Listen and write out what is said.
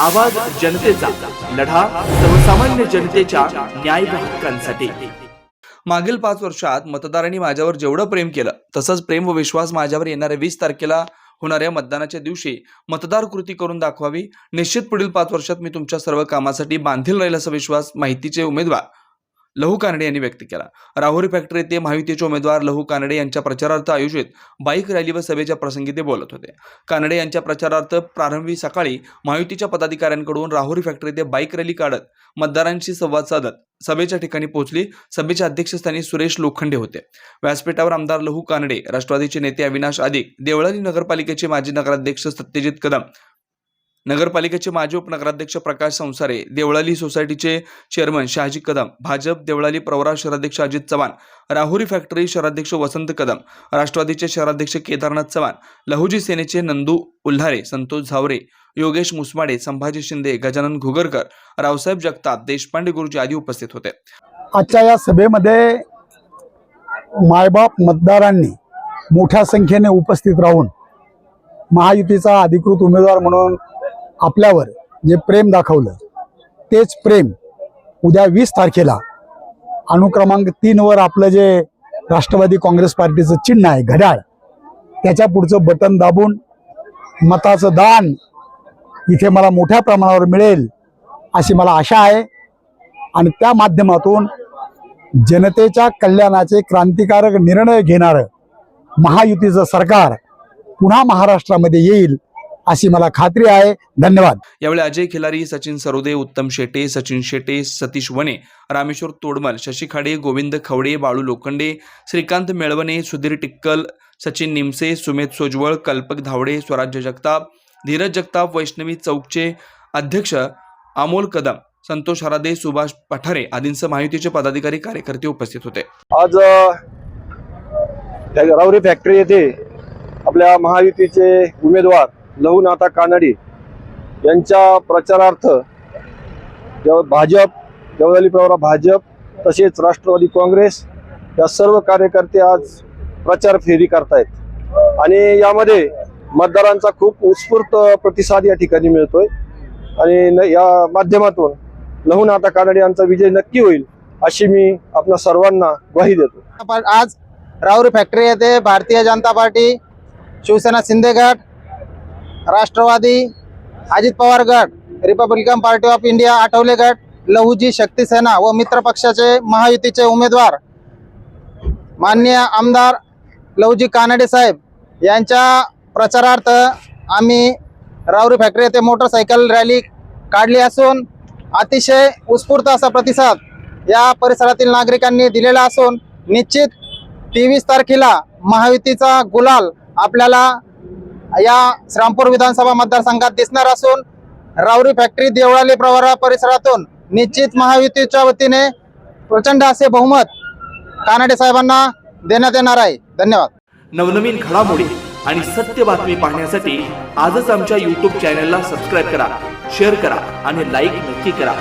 आवाज जनतेचा लढा सर्वसामान्य जनतेच्या न्याय हक्कांसाठी. मागील पाच वर्षात मतदारांनी माझ्यावर जेवढं प्रेम केलं तसंच प्रेम व विश्वास माझ्यावर येणाऱ्या वीस तारखेला होणाऱ्या मतदानाच्या दिवशी मतदार कृती करून दाखवावी. निश्चित पुढील पाच वर्षात मी तुमच्या सर्व कामासाठी बांधील राहील असा विश्वास माहितीचे उमेदवार लहू कानडे यांनी व्यक्त केला. राहुरी फॅक्टरी येथे महायुतीचे उमेदवार लहू कानडे यांच्या प्रचारार्थ आयोजित बाईक रॅली व सभेच्या प्रसंगी ते बोलत होते. कानडे यांच्या प्रचारार्थ प्रारंभी सकाळी महायुतीच्या पदाधिकाऱ्यांकडून राहुरी फॅक्टरी येथे बाईक रॅली काढत मतदारांशी संवाद साधत सभेच्या ठिकाणी पोहोचली. सभेच्या अध्यक्षस्थानी सुरेश लोखंडे होते. व्यासपीठावर आमदार लहू कानडे राष्ट्रवादीचे नेते अविनाश आदिक देवळाली नगरपालिकेचे माजी नगराध्यक्ष सत्यजित कदम नगरपालिकेचे माजी उपनगराध्यक्ष प्रकाश संसारे देवळाली सोसायटीचे चेअरमन शहाजी कदम भाजप देवळाली प्रवरा शहराध्यक्ष अजित चव्हाण राहुरी फॅक्टरी शहराध्यक्ष वसंत कदम राष्ट्रवादीचे शहराध्यक्ष केदारनाथ चव्हाण लहुजी सेनेचे नंदू उल्हारे संतोष झावरे योगेश मुसमाडे संभाजी शिंदे गजानन घुगरकर रावसाहेब जगताप देशपांडे गुरुजी आदी उपस्थित होते. आजच्या या सभेमध्ये मायबाप मतदारांनी मोठ्या संख्येने उपस्थित राहून महायुतीचा अधिकृत उमेदवार म्हणून आपल्यावर जे प्रेम दाखवलं तेच प्रेम उद्या वीस तारखेला अनुक्रमांक तीनवर आपलं जे राष्ट्रवादी काँग्रेस पार्टीचं चिन्ह आहे घड्याळ त्याच्या पुढचं बटन दाबून मताचं दान इथे मला मोठ्या प्रमाणावर मिळेल अशी मला आशा आहे. आणि त्या माध्यमातून जनतेच्या कल्याणाचे क्रांतिकारक निर्णय घेणारं महायुतीचं सरकार पुन्हा महाराष्ट्रामध्ये येईल. अशी मला खात्री आहे. धन्यवाद. यावेळी अजय खिलारी सचिन सरोदे उत्तम शेटे सचिन शेटे सतीश वने रामेश्वर तोडमल शशी खाडे गोविंद खवडे बाळू लोखंडे श्रीकांत मेळवणे सुधीर टिक्कल सचिन निमसे सुमेध सोजवळ कल्पक धावडे स्वराज्य जगताप धीरज जगताप वैष्णवी चौकचे अध्यक्ष अमोल कदम संतोष हरादे सुभाष पठारे आदींसह महायुतीचे पदाधिकारी कार्यकर्ते उपस्थित होते. आज रावरी फॅक्टरी येथे आपल्या महायुतीचे उमेदवार लहुनाथा कानडे यांच्या प्रचारार्थ जेव्हा भाजप देवळाली प्रवरा भाजप तसेच राष्ट्रवादी काँग्रेस या सर्व कार्यकर्ते आज प्रचार फेरी करतायत. आणि यामध्ये मतदारांचा खूप उत्स्फूर्त प्रतिसाद या ठिकाणी मिळतोय. आणि न- या माध्यमातून लहुनाथा कानडे यांचा विजय नक्की होईल अशी मी आपल्या सर्वांना ग्वाही देतो. आज राहुरी फॅक्टरी येथे भारतीय जनता पार्टी शिवसेना शिंदे राष्ट्रवादी अजित पवार गट Republican party of India Athawale गट लहुजी शक्ती सेना व मित्र पक्षाचे महायुतीचे उमेदवार. माननीय आमदार लहुजी कानडे साहेब यांच्या प्रचारार्थ आम्ही रावरी फॅक्टरी येथे मोटरसायकल रॅली काढली असून अतिशय उत्स्फूर्त असा प्रतिसाद या परिसरातील नागरिकांनी दिलेला असून निश्चित तेवीस तारखेला महायुतीचा गुलाल आपल्याला या श्रामपूर विधानसभा मतदारसंघात दिसणार असून रावरी फॅक्टरी देवळाली प्रवरा परिसरातून निश्चित महायुतीच्या वतीने प्रचंड असे बहुमत कानडे साहेबांना देण्यात येणार आहे. धन्यवाद. नवनवीन घडामोडी आणि सत्य बातमी पाहण्यासाठी आजच आमच्या यूट्यूब चॅनलला सबस्क्राईब करा शेअर करा आणि लाईक नक्की करा.